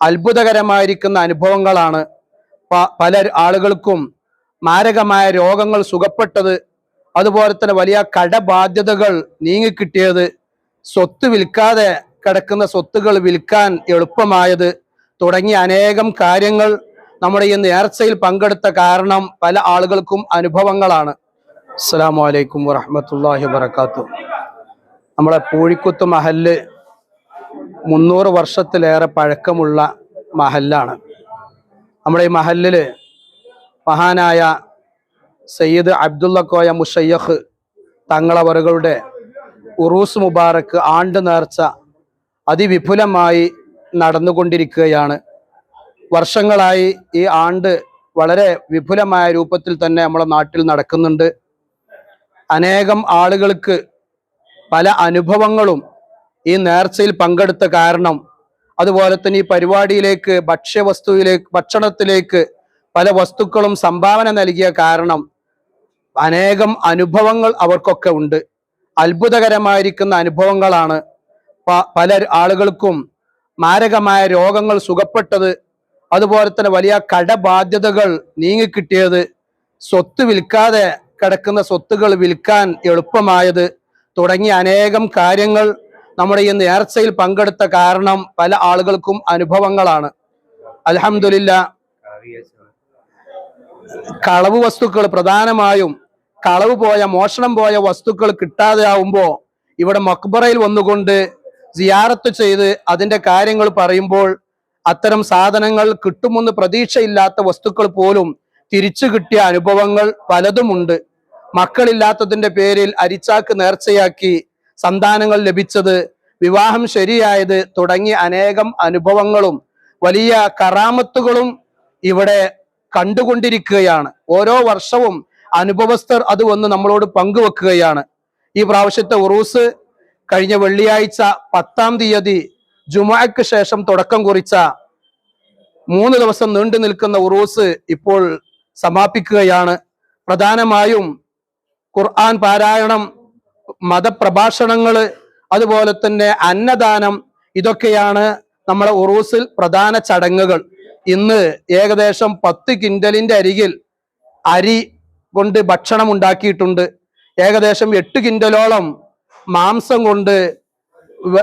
അത്ഭുതകരമായിരിക്കുന്ന അനുഭവങ്ങളാണ് പല ആളുകൾക്കും മാരകമായ രോഗങ്ങൾ സുഖപ്പെട്ടത് അതുപോലെ തന്നെ വലിയ കടബാധ്യതകൾ നീങ്ങിക്കിട്ടിയത് സ്വത്ത് വിൽക്കാതെ കിടക്കുന്ന സ്വത്തുകൾ വിൽക്കാൻ എളുപ്പമായത് തുടങ്ങിയ അനേകം കാര്യങ്ങൾ നമ്മുടെ ഈ നേർച്ചയിൽ പങ്കെടുത്ത കാരണം പല ആളുകൾക്കും അനുഭവങ്ങളാണ്. അസ്സലാമു അലൈക്കും വറഹ്മത്തുള്ളാഹി വബറകാതുഹു. നമ്മളെ പൂഴിക്കുത്ത് മഹല്ല് മുന്നൂറ് വർഷത്തിലേറെ പഴക്കമുള്ള മഹല്ലാണ്. നമ്മുടെ ഈ മഹല്ലിൽ മഹാനായ സയ്യിദ് അബ്ദുള്ള കോയ മുഷയ്യഹ് തങ്ങളവറുകളുടെ ഉറൂസ് മുബാറക്ക് ആണ്ട് നേർച്ച അതിവിപുലമായി നടന്നുകൊണ്ടിരിക്കുകയാണ്. വർഷങ്ങളായി ഈ ആണ്ട് വളരെ വിപുലമായ രൂപത്തിൽ തന്നെ നമ്മുടെ നാട്ടിൽ നടക്കുന്നുണ്ട്. അനേകം ആളുകൾക്ക് പല അനുഭവങ്ങളും ഈ നേർച്ചയിൽ പങ്കെടുത്ത കാരണം അതുപോലെ തന്നെ ഈ പരിപാടിയിലേക്ക് ഭക്ഷ്യവസ്തുവിലേക്ക് ഭക്ഷണത്തിലേക്ക് പല വസ്തുക്കളും സംഭാവന നൽകിയ കാരണം അനേകം അനുഭവങ്ങൾ അവർക്കൊക്കെ ഉണ്ട്. അത്ഭുതകരമായിരിക്കുന്ന അനുഭവങ്ങളാണ് പല ആളുകൾക്കും മാരകമായ രോഗങ്ങൾ സുഖപ്പെട്ടത് അതുപോലെ തന്നെ വലിയ കടബാധ്യതകൾ നീങ്ങിക്കിട്ടിയത് സ്വത്ത് വിൽക്കാതെ കിടക്കുന്ന സ്വത്തുകൾ വിൽക്കാൻ എളുപ്പമായത് തുടങ്ങിയ അനേകം കാര്യങ്ങൾ നമ്മുടെ ഈ നേർച്ചയിൽ പങ്കെടുത്ത കാരണം പല ആളുകൾക്കും അനുഭവങ്ങളാണ്. അലഹമില്ല കളവ് വസ്തുക്കൾ പ്രധാനമായും കളവ് പോയ മോഷണം പോയ വസ്തുക്കൾ കിട്ടാതെ ആവുമ്പോ ഇവിടെ മക്ബറയിൽ വന്നുകൊണ്ട് സിയാറത്ത് ചെയ്ത് അതിന്റെ കാര്യങ്ങൾ പറയുമ്പോൾ അത്തരം സാധനങ്ങൾ കിട്ടുമെന്ന് പ്രതീക്ഷയില്ലാത്ത വസ്തുക്കൾ പോലും തിരിച്ചു കിട്ടിയ അനുഭവങ്ങൾ പലതുമുണ്ട്. മക്കളില്ലാത്തതിന്റെ പേരിൽ അരിച്ചാക്ക് നേർച്ചയാക്കി സന്താനങ്ങൾ ലഭിച്ചത് വിവാഹം ശരിയായത് തുടങ്ങിയ അനേകം അനുഭവങ്ങളും വലിയ കറാമത്തുകളും ഇവിടെ കണ്ടുകൊണ്ടിരിക്കുകയാണ്. ഓരോ വർഷവും അനുഭവസ്ഥർ അത് വന്ന് നമ്മളോട് പങ്കുവെക്കുകയാണ്. ഈ പ്രാവശ്യത്തെ ഉറൂസ് കഴിഞ്ഞ വെള്ളിയാഴ്ച പത്താം തീയതി ജുമാക്ക് ശേഷം തുടക്കം കുറിച്ച മൂന്ന് ദിവസം നീണ്ടു നിൽക്കുന്ന ഉറൂസ് ഇപ്പോൾ സമാപിക്കുകയാണ്. പ്രധാനമായും ഖുർആൻ പാരായണം മതപ്രഭാഷണങ്ങൾ അതുപോലെ തന്നെ അന്നദാനം ഇതൊക്കെയാണ് നമ്മുടെ ഉറൂസിൽ പ്രധാന ചടങ്ങുകൾ. ഇന്ന് ഏകദേശം പത്ത് കിൻഡലിന്റെ അരികിൽ അരി കൊണ്ട് ഭക്ഷണം ഉണ്ടാക്കിയിട്ടുണ്ട്. ഏകദേശം എട്ട് കിൻഡലോളം മാംസം കൊണ്ട്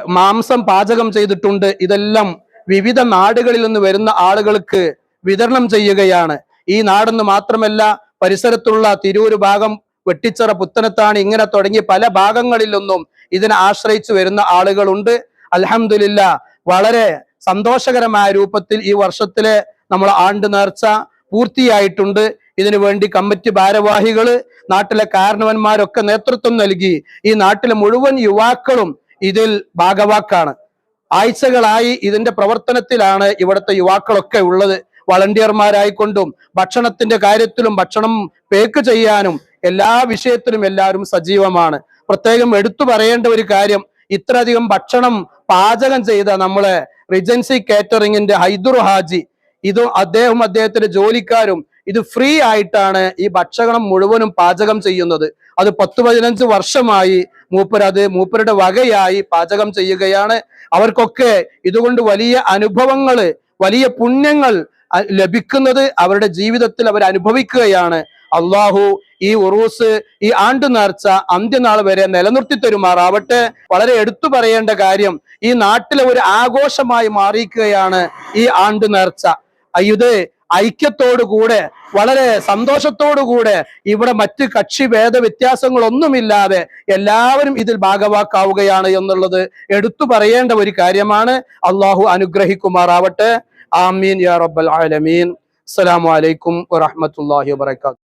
മാംസം പാചകം ചെയ്തിട്ടുണ്ട്. ഇതെല്ലാം വിവിധ നാടുകളിൽ നിന്ന് വരുന്ന ആളുകൾക്ക് വിതരണം ചെയ്യുകയാണ്. ഈ നാടെന്ന് മാത്രമല്ല പരിസരത്തുള്ള തിരൂര് ഭാഗം വെട്ടിച്ചിറ പുത്തനത്താണ്. ഇങ്ങനെ തുടങ്ങി പല ഭാഗങ്ങളിലൊന്നും ഇതിനെ ആശ്രയിച്ചു വരുന്ന ആളുകളുണ്ട്. അലഹമില്ല വളരെ സന്തോഷകരമായ രൂപത്തിൽ ഈ വർഷത്തിലെ നമ്മൾ ആണ്ട് നേർച്ച പൂർത്തിയായിട്ടുണ്ട്. ഇതിനു വേണ്ടി കമ്മിറ്റി ഭാരവാഹികൾ നാട്ടിലെ കാരണവന്മാരൊക്കെ നേതൃത്വം നൽകി. ഈ നാട്ടിലെ മുഴുവൻ യുവാക്കളും ഇതിൽ ഭാഗവാക്കാണ്. ആഴ്ചകളായി ഇതിന്റെ പ്രവർത്തനത്തിലാണ് ഇവിടുത്തെ യുവാക്കളൊക്കെ ഉള്ളത്. വളണ്ടിയർമാരായിക്കൊണ്ടും ഭക്ഷണത്തിന്റെ കാര്യത്തിലും ഭക്ഷണം പേക്ക് ചെയ്യാനും എല്ലാ വിഷയത്തിലും എല്ലാവരും സജീവമാണ്. പ്രത്യേകം എടുത്തു പറയേണ്ട ഒരു കാര്യം ഇത്രയധികം ഭക്ഷണം പാചകം ചെയ്ത നമ്മളെ റിജൻസി കാറ്ററിംഗിന്റെ ഹൈദുർ ഹാജി ഇതും അദ്ദേഹം അദ്ദേഹത്തിന്റെ ജോലിക്കാരും ഇത് ഫ്രീ ആയിട്ടാണ് ഈ ഭക്ഷണം മുഴുവനും പാചകം ചെയ്യുന്നത്. അത് പത്ത് പതിനഞ്ച് വർഷമായി മൂപ്പർ അത് മൂപ്പരുടെ വകയായി പാചകം ചെയ്യുകയാണ്. അവർക്കൊക്കെ ഇതുകൊണ്ട് വലിയ അനുഭവങ്ങൾ വലിയ പുണ്യങ്ങൾ ലഭിക്കുന്നത് അവരുടെ ജീവിതത്തിൽ അവർ അനുഭവിക്കുകയാണ്. അള്ളാഹു ഈ ഉറൂസ് ഈ ആണ്ടു നേർച്ച അന്ത്യനാൾ വരെ നിലനിർത്തി തരുമാറാവട്ടെ. വളരെ എടുത്തു പറയേണ്ട കാര്യം ഈ നാട്ടിലെ ഒരു ആഘോഷമായി മാറിയിരിക്കുകയാണ് ഈ ആണ്ടു നേർച്ച. ഇത് ഐക്യത്തോടു കൂടെ വളരെ സന്തോഷത്തോടു കൂടെ ഇവിടെ മറ്റ് കക്ഷി ഭേദ വ്യത്യാസങ്ങളൊന്നുമില്ലാതെ എല്ലാവരും ഇതിൽ ഭാഗവാക്കാവുകയാണ് എന്നുള്ളത് എടുത്തു പറയേണ്ട ഒരു കാര്യമാണ്. അള്ളാഹു അനുഗ്രഹിക്കുമാറാവട്ടെ. ആമീൻ യാ റബ്ബൽ ആലമീൻ. അസ്സലാമു അലൈക്കും വറഹ്മത്തുള്ളാഹി വബറകാതുഹു.